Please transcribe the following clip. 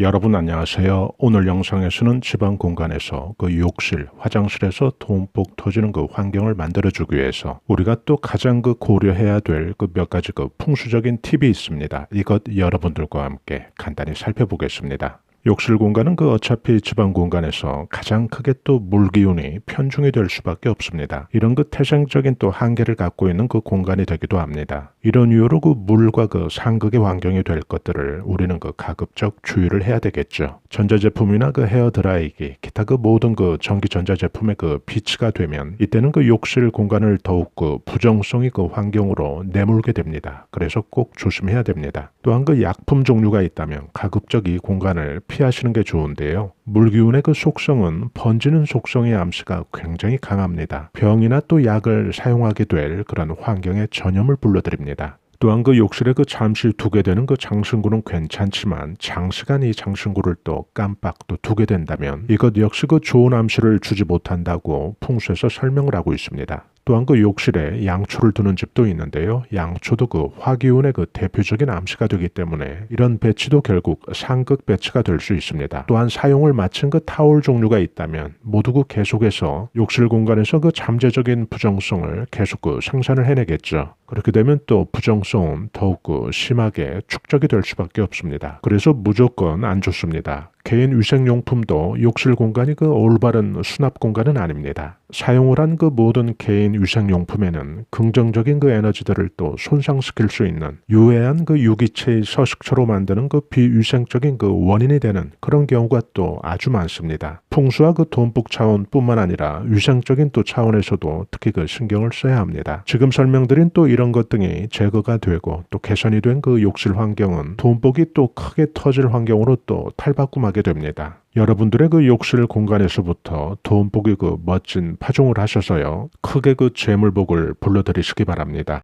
여러분 안녕하세요. 오늘 영상에서는 집안 공간에서 그 욕실, 화장실에서 돈복 터지는 그 환경을 만들어주기 위해서 우리가 또 가장 그 고려해야 될 그 몇 가지 그 풍수적인 팁이 있습니다. 이것 여러분들과 함께 간단히 살펴보겠습니다. 욕실 공간은 그 어차피 집안 공간에서 가장 크게 또 물기운이 편중이 될 수밖에 없습니다. 이런 그 태생적인 또 한계를 갖고 있는 그 공간이 되기도 합니다. 이런 이유로 그 물과 그 상극의 환경이 될 것들을 우리는 그 가급적 주의를 해야 되겠죠. 전자제품이나 그 헤어드라이기, 기타 그 모든 그 전기 전자제품의 그 비치가 되면 이때는 그 욕실 공간을 더욱 그 부정성이 그 환경으로 내몰게 됩니다. 그래서 꼭 조심해야 됩니다. 또한 그 약품 종류가 있다면 가급적 이 공간을 피하시는 게 좋은데요. 물기운의 그 속성은 번지는 속성의 암시가 굉장히 강합니다. 병이나 또 약을 사용하게 될 그런 환경의 전염을 불러드립니다. 또한 그 욕실에 그 잠시 두게 되는 그 장신구는 괜찮지만 장시간 이 장신구를 또 깜빡 또 두게 된다면 이것 역시 그 좋은 암시를 주지 못한다고 풍수에서 설명을 하고 있습니다. 또한 그 욕실에 양초를 두는 집도 있는데요. 양초도 그 화기운의 그 대표적인 암시가 되기 때문에 이런 배치도 결국 상극 배치가 될 수 있습니다. 또한 사용을 마친 그 타올 종류가 있다면 모두 그 계속해서 욕실 공간에서 그 잠재적인 부정성을 계속 그 생산을 해내겠죠. 그렇게 되면 또 부정성은 더욱 그 심하게 축적이 될 수밖에 없습니다. 그래서 무조건 안 좋습니다. 개인 위생용품도 욕실 공간이 그 올바른 수납 공간은 아닙니다. 사용을 한 그 모든 개인 위생용품에는 긍정적인 그 에너지들을 또 손상시킬 수 있는 유해한 그 유기체의 서식처로 만드는 그 비위생적인 그 원인이 되는 그런 경우가 또 아주 많습니다. 풍수와 그 돈복 차원뿐만 아니라 위생적인 또 차원에서도 특히 그 신경을 써야 합니다. 지금 설명드린 또 이런 것 등이 제거가 되고 또 개선이 된 그 욕실 환경은 돈복이 또 크게 터질 환경으로 또 탈바꿈하게 됩니다. 여러분들의 그 욕실 공간에서부터 돈복이 그 멋진 파종을 하셔서요. 크게 그 재물복을 불러들이시기 바랍니다.